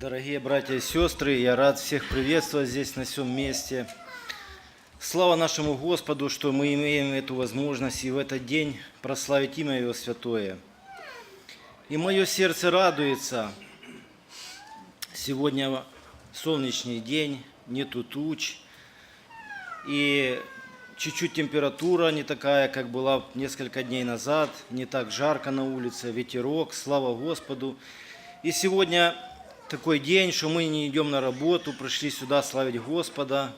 Дорогие братья и сестры, я рад всех приветствовать здесь на всем месте. Слава нашему Господу, что мы имеем эту возможность и в этот день прославить имя Его Святое. И мое сердце радуется. Сегодня солнечный день, нету туч. И чуть-чуть температура не такая, как была несколько дней назад. Не так жарко на улице, ветерок, слава Господу. И сегодня такой день, что мы не идем на работу, пришли сюда славить Господа,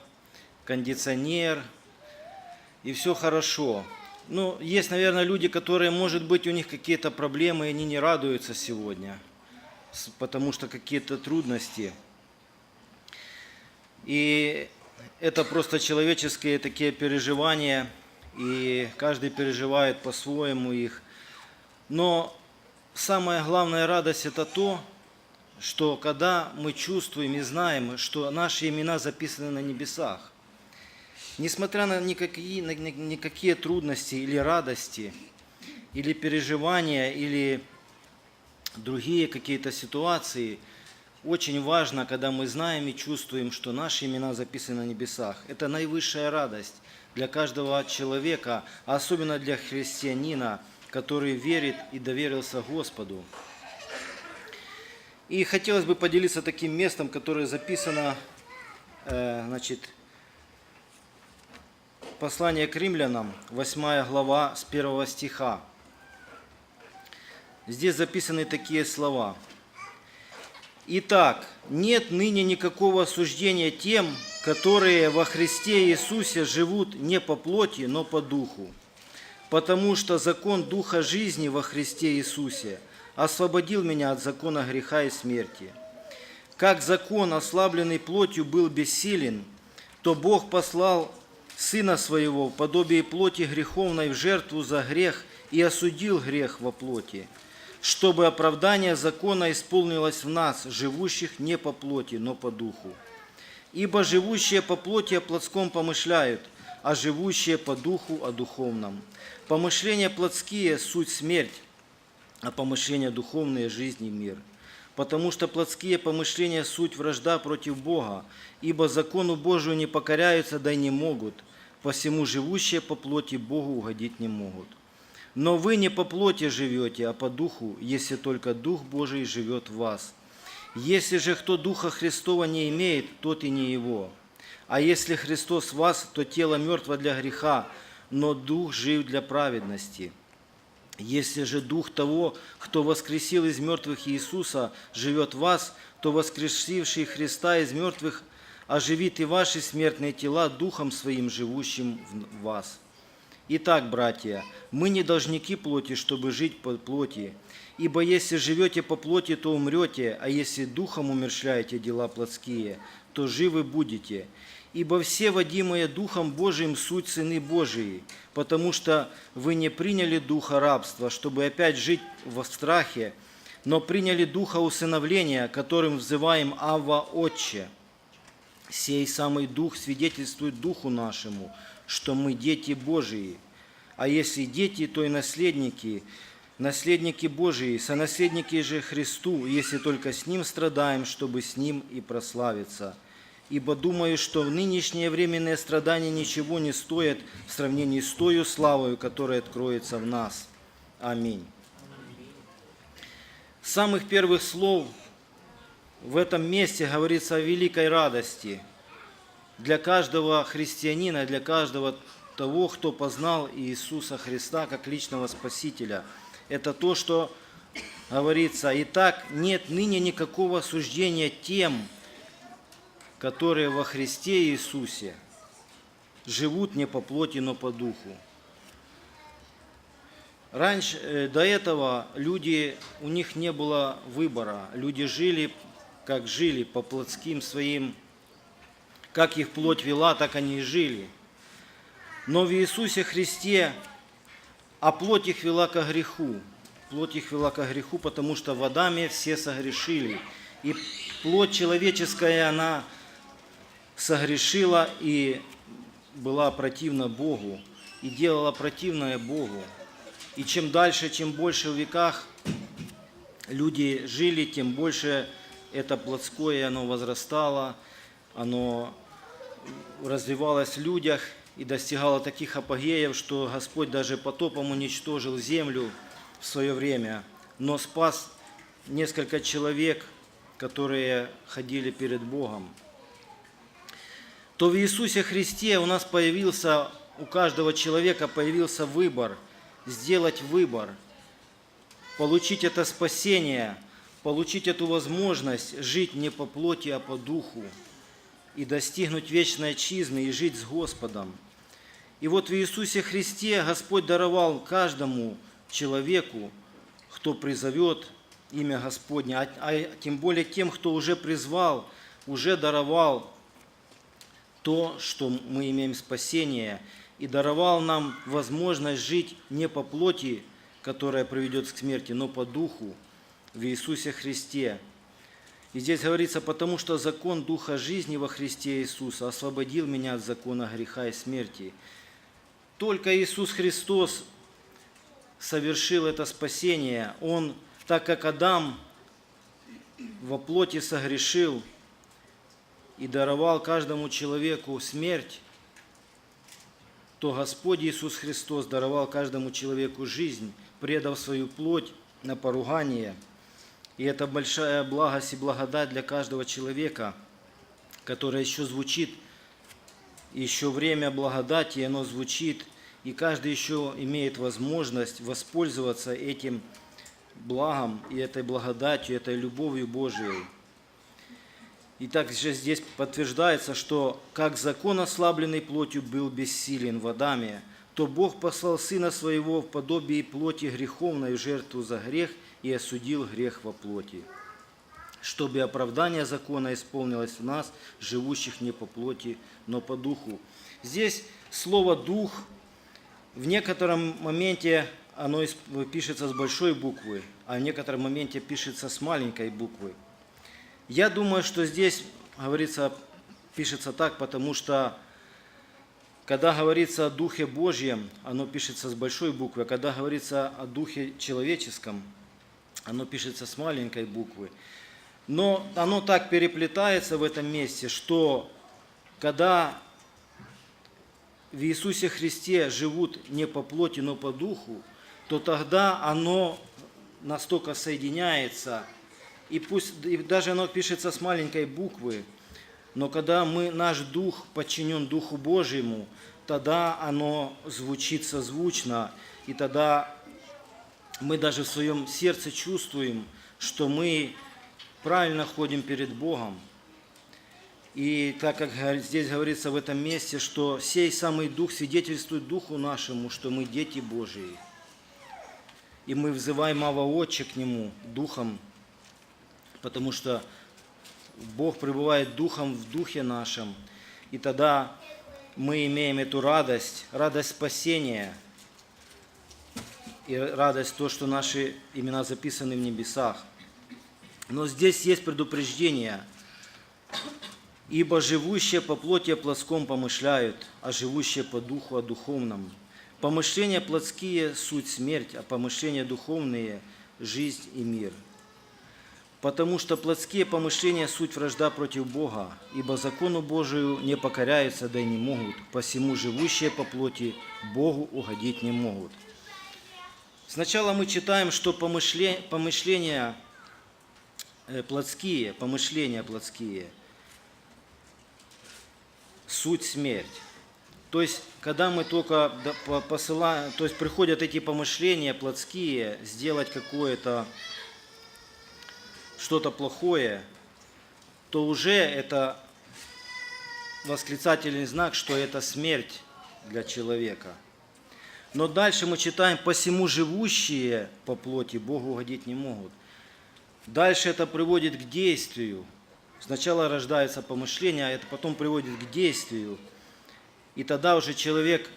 кондиционер, и все хорошо. Ну, есть, наверное, люди, которые, может быть, у них какие-то проблемы, и они не радуются сегодня, потому что какие-то трудности. И это просто человеческие такие переживания, и каждый переживает по-своему их. Но самая главная радость это то, что когда мы чувствуем и знаем, что наши имена записаны на небесах, несмотря на никакие, на ни- никакие трудности или радости, или переживания, или другие какие-то ситуации, очень важно, когда мы знаем и чувствуем, что наши имена записаны на небесах. Это наивысшая радость для каждого человека, а особенно для христианина, который верит и доверился Господу. И хотелось бы поделиться таким местом, которое записано, э, значит, послание к римлянам, 8 глава с 1 стиха. Здесь записаны такие слова. Итак, нет ныне никакого осуждения тем, которые во Христе Иисусе живут не по плоти, но по духу. Потому что закон Духа жизни во Христе Иисусе освободил меня от закона греха и смерти. Как закон, ослабленный плотью, был бессилен, то Бог послал Сына Своего в подобие плоти греховной в жертву за грех и осудил грех во плоти, чтобы оправдание закона исполнилось в нас, живущих не по плоти, но по духу. Ибо живущие по плоти о плотском помышляют, а живущие по духу о духовном. Помышления плотские – суть смерть, а помышления духовные – жизнь и мир. Потому что плотские помышления – суть вражда против Бога, ибо закону Божию не покоряются, да и не могут, посему живущие по плоти Богу угодить не могут. Но вы не по плоти живете, а по духу, если только Дух Божий живет в вас. Если же кто Духа Христова не имеет, тот и не его. А если Христос в вас, то тело мертво для греха, но Дух жив для праведности. Если же Дух того, кто воскресил из мертвых Иисуса, живет в вас, то воскресивший Христа из мертвых оживит и ваши смертные тела Духом Своим, живущим в вас. Итак, братья, мы не должники плоти, чтобы жить по плоти. Ибо если живете по плоти, то умрете, а если духом умершляете дела плотские, то живы будете. Ибо все водимые Духом Божиим суть сыны Божии, потому что вы не приняли духа рабства, чтобы опять жить в страхе, но приняли духа усыновления, которым взываем Авва Отче. Сей самый Дух свидетельствует Духу нашему, что мы дети Божии. А если дети, то и наследники, наследники Божии, сонаследники же Христу, если только с Ним страдаем, чтобы с Ним и прославиться. Ибо думаю, что в нынешние временные страдания ничего не стоят в сравнении с тою славою, которая откроется в нас. Аминь. С самых первых слов в этом месте говорится о великой радости для каждого христианина, для каждого того, кто познал Иисуса Христа как личного Спасителя. Это то, что говорится. Итак, нет ныне никакого осуждения тем, которые во Христе Иисусе живут не по плоти, но по духу. Раньше, э, до этого люди, у них не было выбора. Люди жили, как жили, по плотским своим, как их плоть вела, так они и жили. Но в Иисусе Христе, а плоть их вела ко греху. Плоть их вела ко греху, потому что в Адаме все согрешили. И плоть человеческая, она согрешила и была противна Богу, и делала противное Богу. И чем дальше, чем больше в веках люди жили, тем больше это плотское, оно возрастало, оно развивалось в людях и достигало таких апогеев, что Господь даже потопом уничтожил землю в свое время, но спас несколько человек, которые ходили перед Богом. То в Иисусе Христе у нас появился, у каждого человека появился выбор, сделать выбор, получить это спасение, получить эту возможность жить не по плоти, а по духу и достигнуть вечной отчизны и жить с Господом. И вот в Иисусе Христе Господь даровал каждому человеку, кто призовет имя Господне, а, а тем более тем, кто уже призвал, уже даровал то, что мы имеем спасение, и даровал нам возможность жить не по плоти, которая приведет к смерти, но по духу в Иисусе Христе. И здесь говорится, потому что закон Духа жизни во Христе Иисуса освободил меня от закона греха и смерти. Только Иисус Христос совершил это спасение. Он, так как Адам во плоти согрешил и даровал каждому человеку смерть, то Господь Иисус Христос даровал каждому человеку жизнь, предав свою плоть на поругание. И это большая благость и благодать для каждого человека, которая еще звучит, еще время благодати, оно звучит, и каждый еще имеет возможность воспользоваться этим благом и этой благодатью, этой любовью Божией. И также здесь подтверждается, что как закон, ослабленный плотью, был бессилен в Адаме, то Бог послал Сына Своего в подобии плоти греховной в жертву за грех и осудил грех во плоти, чтобы оправдание закона исполнилось в нас, живущих не по плоти, но по духу. Здесь слово «дух» в некотором моменте оно пишется с большой буквы, а в некотором моменте пишется с маленькой буквы – я думаю, что здесь говорится, пишется так, потому что когда говорится о Духе Божьем, оно пишется с большой буквы, а когда говорится о Духе человеческом, оно пишется с маленькой буквы. Но оно так переплетается в этом месте, что когда в Иисусе Христе живут не по плоти, но по духу, то тогда оно настолько соединяется – и пусть и даже оно пишется с маленькой буквы, но когда мы, наш дух подчинен Духу Божьему, тогда оно звучит созвучно, и тогда мы даже в своем сердце чувствуем, что мы правильно ходим перед Богом. И так как здесь говорится в этом месте, что сей самый Дух свидетельствует Духу нашему, что мы дети Божии. И мы взываем Ава Отче к Нему, Духом потому что Бог пребывает Духом в Духе нашем, и тогда мы имеем эту радость, радость спасения, и радость то, что наши имена записаны в небесах. Но здесь есть предупреждение, ибо живущие по плоти о плотском помышляют, а живущие по духу о духовном. Помышления плотские – суть смерть, а помышления духовные – жизнь и мир – Потому что плотские помышления – суть вражда против Бога, ибо закону Божию не покоряются, да и не могут, посему живущие по плоти Богу угодить не могут. Сначала мы читаем, что помышления э, плотские, помышления плотские – суть смерть. То есть, когда мы только посылаем, то есть приходят эти помышления плотские, сделать какое-то что-то плохое, то уже это восклицательный знак, что это смерть для человека. Но дальше мы читаем, посему живущие по плоти Богу угодить не могут. Дальше это приводит к действию. Сначала рождается помышление, а это потом приводит к действию. И тогда уже человек,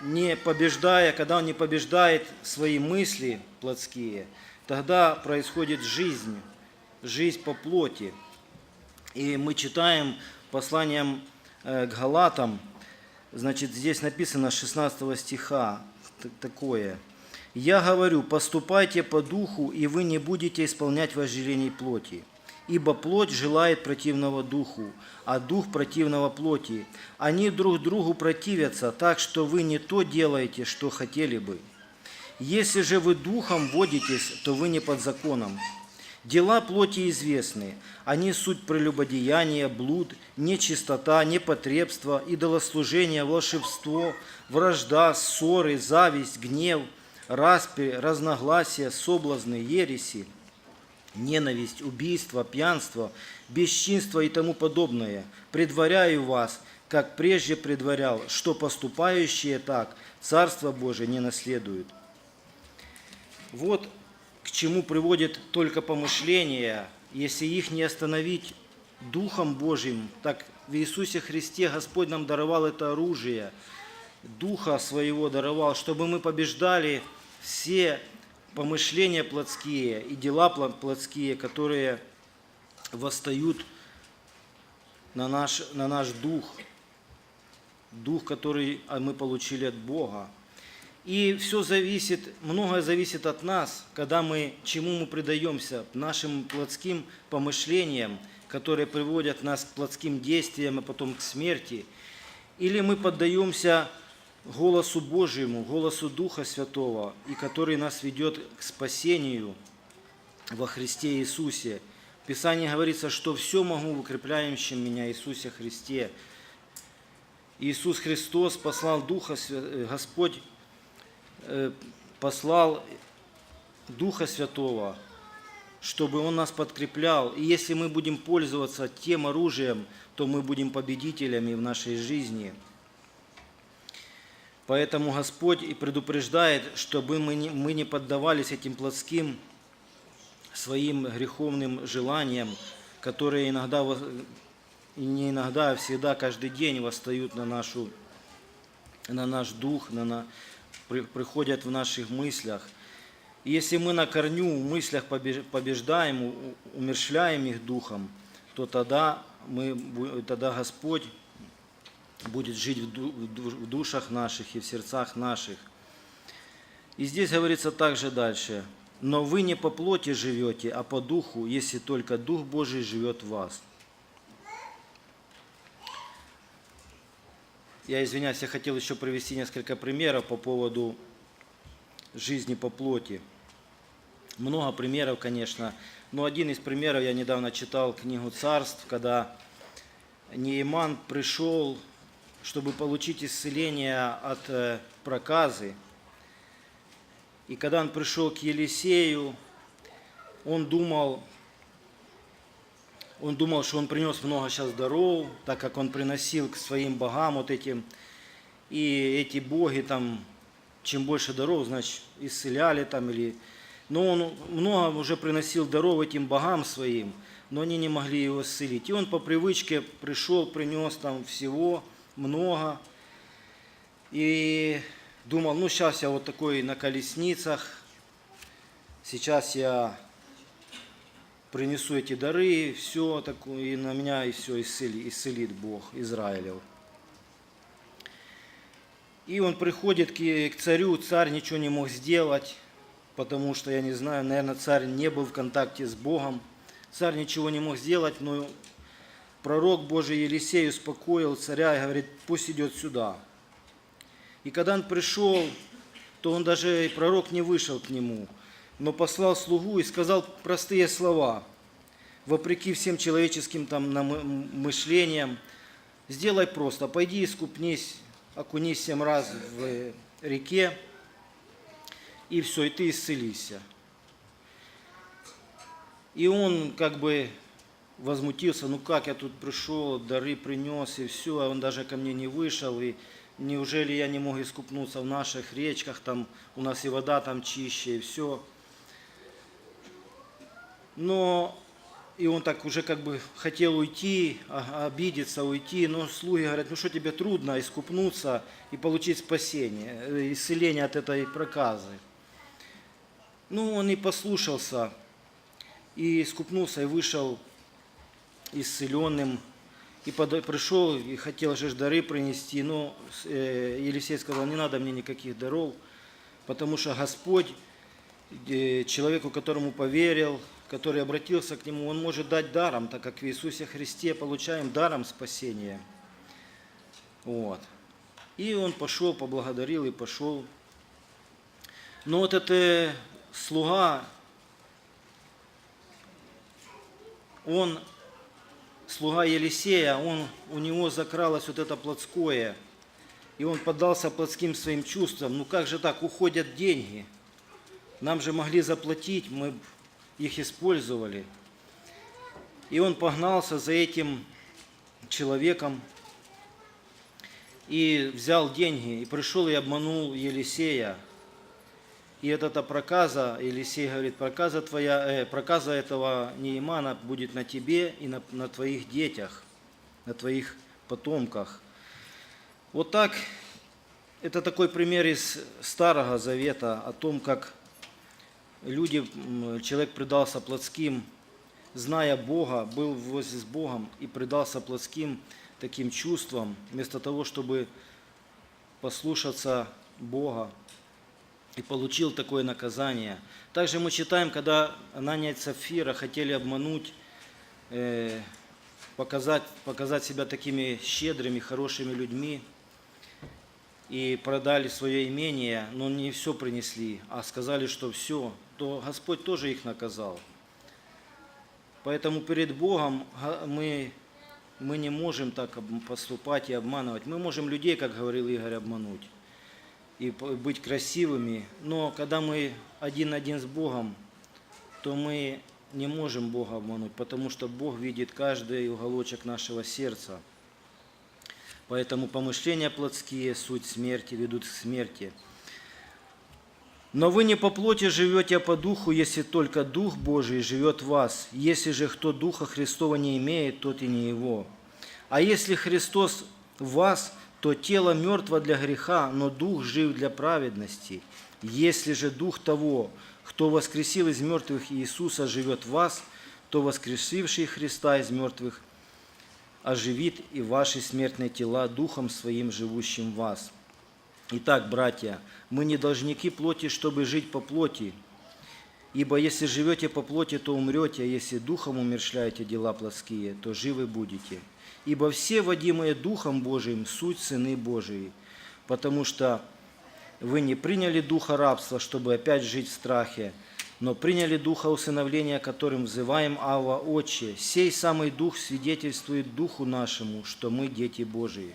не побеждая, когда он не побеждает свои мысли плотские, тогда происходит жизнь жизнь по плоти. И мы читаем посланием э, к Галатам, значит, здесь написано 16 стиха такое. «Я говорю, поступайте по духу, и вы не будете исполнять вожделений плоти. Ибо плоть желает противного духу, а дух противного плоти. Они друг другу противятся, так что вы не то делаете, что хотели бы. Если же вы духом водитесь, то вы не под законом. Дела плоти известны. Они суть прелюбодеяния, блуд, нечистота, непотребство, идолослужение, волшебство, вражда, ссоры, зависть, гнев, распри, разногласия, соблазны, ереси, ненависть, убийство, пьянство, бесчинство и тому подобное. Предваряю вас, как прежде предварял, что поступающие так Царство Божие не наследуют. Вот к чему приводит только помышление, если их не остановить Духом Божьим, так в Иисусе Христе Господь нам даровал это оружие, Духа Своего даровал, чтобы мы побеждали все помышления плотские и дела плотские, которые восстают на наш, на наш дух, дух, который мы получили от Бога. И все зависит, многое зависит от нас, когда мы, чему мы предаемся, нашим плотским помышлениям, которые приводят нас к плотским действиям, и потом к смерти. Или мы поддаемся голосу Божьему, голосу Духа Святого, и который нас ведет к спасению во Христе Иисусе. В Писании говорится, что все могу в укрепляющем меня Иисусе Христе. Иисус Христос послал Духа, Господь Э, послал Духа Святого, чтобы Он нас подкреплял. И если мы будем пользоваться тем оружием, то мы будем победителями в нашей жизни. Поэтому Господь и предупреждает, чтобы мы не, мы не поддавались этим плотским своим греховным желаниям, которые иногда, и не иногда, а всегда, каждый день восстают на, нашу, на наш дух, на, на, приходят в наших мыслях. И если мы на корню в мыслях побеждаем, умершляем их духом, то тогда, мы, тогда Господь будет жить в душах наших и в сердцах наших. И здесь говорится также дальше. Но вы не по плоти живете, а по духу, если только Дух Божий живет в вас. Я извиняюсь, я хотел еще привести несколько примеров по поводу жизни по плоти. Много примеров, конечно, но один из примеров я недавно читал книгу царств, когда Неиман пришел, чтобы получить исцеление от э, проказы. И когда он пришел к Елисею, он думал, он думал, что он принес много сейчас даров, так как он приносил к своим богам вот этим. И эти боги там, чем больше даров, значит, исцеляли там или... Но он много уже приносил даров этим богам своим, но они не могли его исцелить. И он по привычке пришел, принес там всего много. И думал, ну сейчас я вот такой на колесницах, сейчас я принесу эти дары, все такое, и на меня и все исцелит, исцелит Бог Израилев. И он приходит к, царю, царь ничего не мог сделать, потому что, я не знаю, наверное, царь не был в контакте с Богом. Царь ничего не мог сделать, но пророк Божий Елисей успокоил царя и говорит, пусть идет сюда. И когда он пришел, то он даже, пророк не вышел к нему – но послал слугу и сказал простые слова, вопреки всем человеческим там мышлениям, сделай просто, пойди и скупнись, окунись семь раз в реке, и все, и ты исцелися. И он как бы возмутился, ну как я тут пришел, дары принес, и все, а он даже ко мне не вышел, и неужели я не мог искупнуться в наших речках, там у нас и вода там чище, и все но и он так уже как бы хотел уйти, а, обидеться, уйти, но слуги говорят, ну что тебе трудно искупнуться и получить спасение, э, исцеление от этой проказы. Ну, он и послушался, и искупнулся, и вышел исцеленным, и пришел, и хотел же дары принести, но э, Елисей сказал, не надо мне никаких даров, потому что Господь, э, человеку, которому поверил, который обратился к Нему, Он может дать даром, так как в Иисусе Христе получаем даром спасения. Вот. И он пошел, поблагодарил и пошел. Но вот этот слуга, он, слуга Елисея, он, у него закралось вот это плотское, и он поддался плотским своим чувствам. Ну как же так, уходят деньги. Нам же могли заплатить, мы их использовали. И он погнался за этим человеком и взял деньги, и пришел и обманул Елисея. И эта проказа, Елисей говорит, проказа твоя, э, проказа этого Неимана будет на тебе и на, на твоих детях, на твоих потомках. Вот так, это такой пример из Старого Завета о том, как люди, человек предался плотским, зная Бога, был возле с Богом и предался плотским таким чувствам, вместо того, чтобы послушаться Бога, и получил такое наказание. Также мы читаем, когда Анания и Сапфира хотели обмануть, э, показать, показать себя такими щедрыми, хорошими людьми, и продали свое имение, но не все принесли, а сказали, что все, то Господь тоже их наказал. Поэтому перед Богом мы, мы не можем так поступать и обманывать. Мы можем людей, как говорил Игорь, обмануть и быть красивыми, но когда мы один на один с Богом, то мы не можем Бога обмануть, потому что Бог видит каждый уголочек нашего сердца. Поэтому помышления плотские, суть смерти, ведут к смерти. Но вы не по плоти живете, а по духу, если только Дух Божий живет в вас. Если же кто Духа Христова не имеет, тот и не его. А если Христос в вас, то тело мертво для греха, но Дух жив для праведности. Если же Дух того, кто воскресил из мертвых Иисуса, живет в вас, то воскресивший Христа из мертвых оживит и ваши смертные тела Духом Своим, живущим в вас. Итак, братья, мы не должники плоти, чтобы жить по плоти. Ибо если живете по плоти, то умрете, а если духом умершляете дела плотские, то живы будете. Ибо все, водимые Духом Божиим, суть сыны Божии, потому что вы не приняли духа рабства, чтобы опять жить в страхе, но приняли духа усыновления, которым взываем Ава Отче. Сей самый дух свидетельствует духу нашему, что мы дети Божии.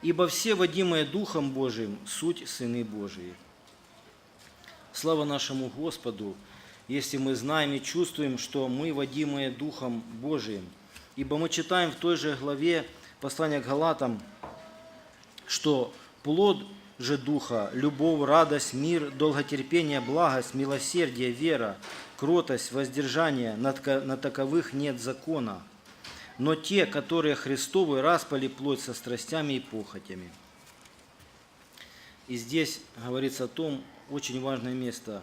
Ибо все, водимые Духом Божиим, суть сыны Божии. Слава нашему Господу, если мы знаем и чувствуем, что мы водимые Духом Божиим. Ибо мы читаем в той же главе послания к Галатам, что плод же Духа – любовь, радость, мир, долготерпение, благость, милосердие, вера, кротость, воздержание, на тако- на таковых нет закона. Но те, которые Христовы, распали плоть со страстями и похотями. И здесь говорится о том, очень важное место,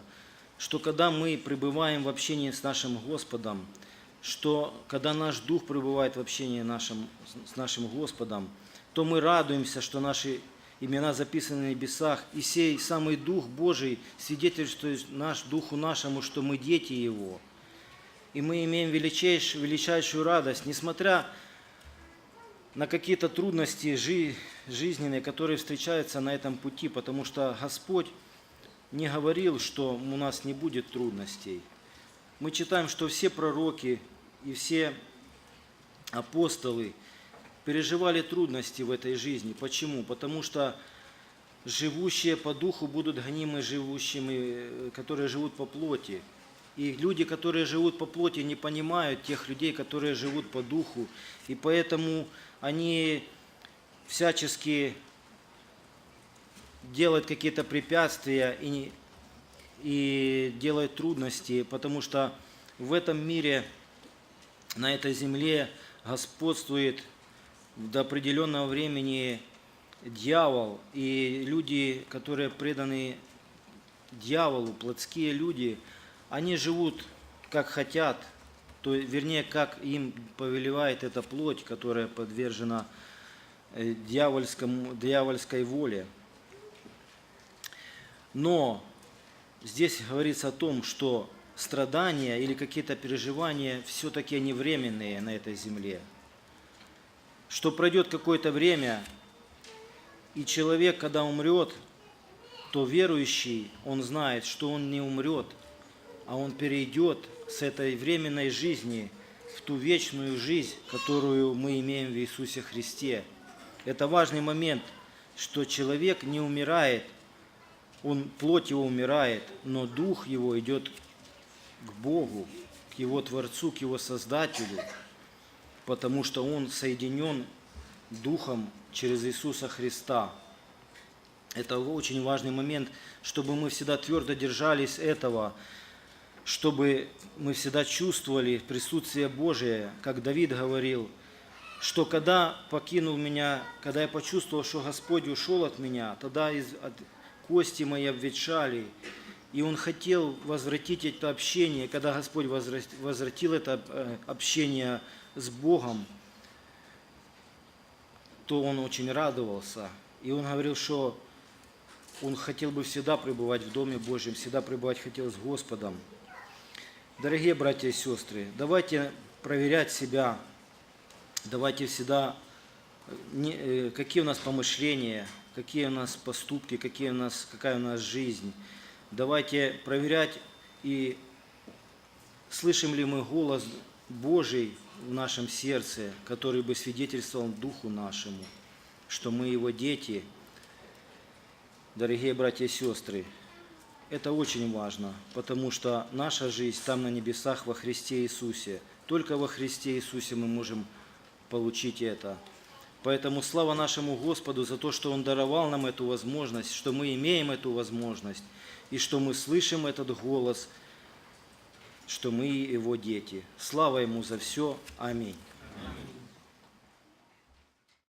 что когда мы пребываем в общении с нашим Господом, что когда наш дух пребывает в общении нашим, с нашим Господом, то мы радуемся, что наши имена записаны на небесах, и сей самый Дух Божий свидетельствует наш Духу нашему, что мы дети Его. И мы имеем величайшую, величайшую радость, несмотря на какие-то трудности жи- жизненные, которые встречаются на этом пути, потому что Господь не говорил, что у нас не будет трудностей. Мы читаем, что все пророки и все апостолы переживали трудности в этой жизни. Почему? Потому что живущие по духу будут гонимы живущими, э, которые живут по плоти. И люди, которые живут по плоти, не понимают тех людей, которые живут по духу. И поэтому они всячески делают какие-то препятствия и, и делают трудности, потому что в этом мире, на этой земле господствует до определенного времени дьявол, и люди, которые преданы дьяволу, плотские люди, они живут как хотят, то, вернее, как им повелевает эта плоть, которая подвержена э, дьявольскому, дьявольской воле. Но здесь говорится о том, что страдания или какие-то переживания все-таки они временные на этой земле. Что пройдет какое-то время, и человек, когда умрет, то верующий, он знает, что он не умрет, а он перейдет с этой временной жизни в ту вечную жизнь, которую мы имеем в Иисусе Христе. Это важный момент, что человек не умирает, он, плоть его умирает, но дух его идет к Богу, к его Творцу, к его Создателю, потому что он соединен духом через Иисуса Христа. Это очень важный момент, чтобы мы всегда твердо держались этого, чтобы мы всегда чувствовали присутствие Божие, как Давид говорил, что когда покинул меня, когда я почувствовал, что Господь ушел от меня, тогда из, от, кости мои обветшали, и он хотел возвратить это общение, когда Господь возврат- возвратил это э, общение с Богом, то он очень радовался. И он говорил, что он хотел бы всегда пребывать в Доме Божьем, всегда пребывать хотел с Господом. Дорогие братья и сестры, давайте проверять себя, давайте всегда, э, какие у нас помышления, какие у нас поступки, какие у нас, какая у нас жизнь. Давайте проверять и слышим ли мы голос Божий в нашем сердце, который бы свидетельствовал Духу нашему, что мы Его дети. Дорогие братья и сестры, это очень важно, потому что наша жизнь там на небесах во Христе Иисусе. Только во Христе Иисусе мы можем получить это. Поэтому слава нашему Господу за то, что Он даровал нам эту возможность, что мы имеем эту возможность, и что мы слышим этот голос, что мы Его дети. Слава Ему за все. Аминь.